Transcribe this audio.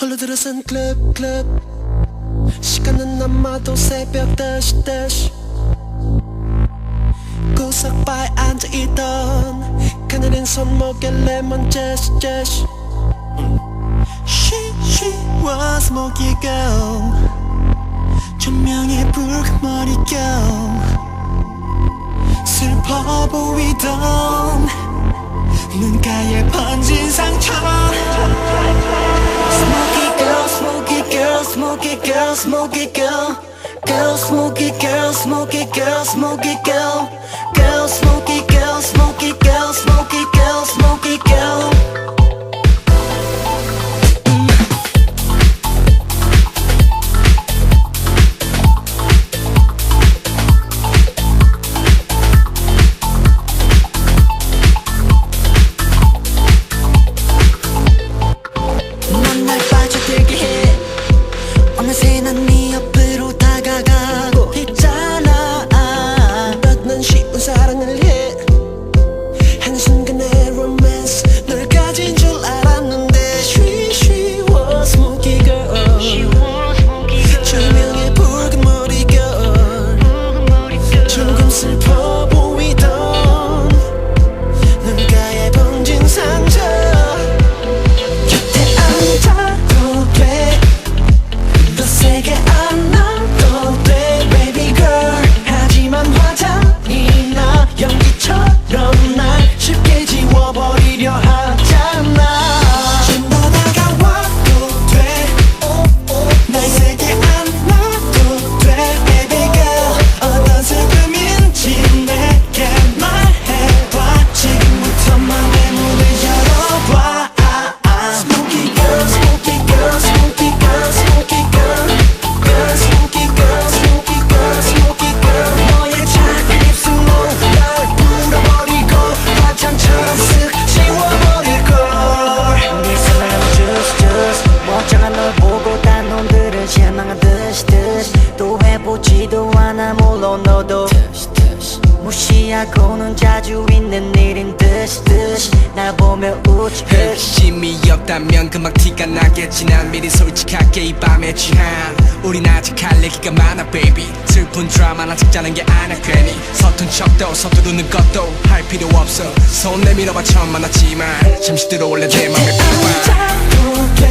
낯선 클럽 클럽 시간은 남아도 새벽 다시 다시. 구석바에 앉아있던 그늘은 손목에 레몬 제시 제시 She, she was smoky girl. 조명에 붉은 머리결 슬퍼 보이던 눈가에 번진 상처 smoky girl, smoky girl Girl, smoky girl, smoky girl, smoky girl Girl, smoky girl, smoky girl, smoky girl, smoky girl 넌날 빠져들게 해 어느새 난 네 옆으로 다가가고 있잖아. 난 쉬운 사랑을 해 무시하고는 자주 있는 일인 듯이 듯이 날 보며 웃지 핵심이 없다면 금방 티가 나겠지 난 미리 솔직할게 이 밤의 취한 우린 아직 할 얘기가 많아 baby. 슬픈 드라마나 찍자는 게 아니야 괜히. 서툰 척도 서두르는 것도 할 필요 없어. 손 내밀어봐 처음 만났지만. 잠시 들어올래 내 맘에 앉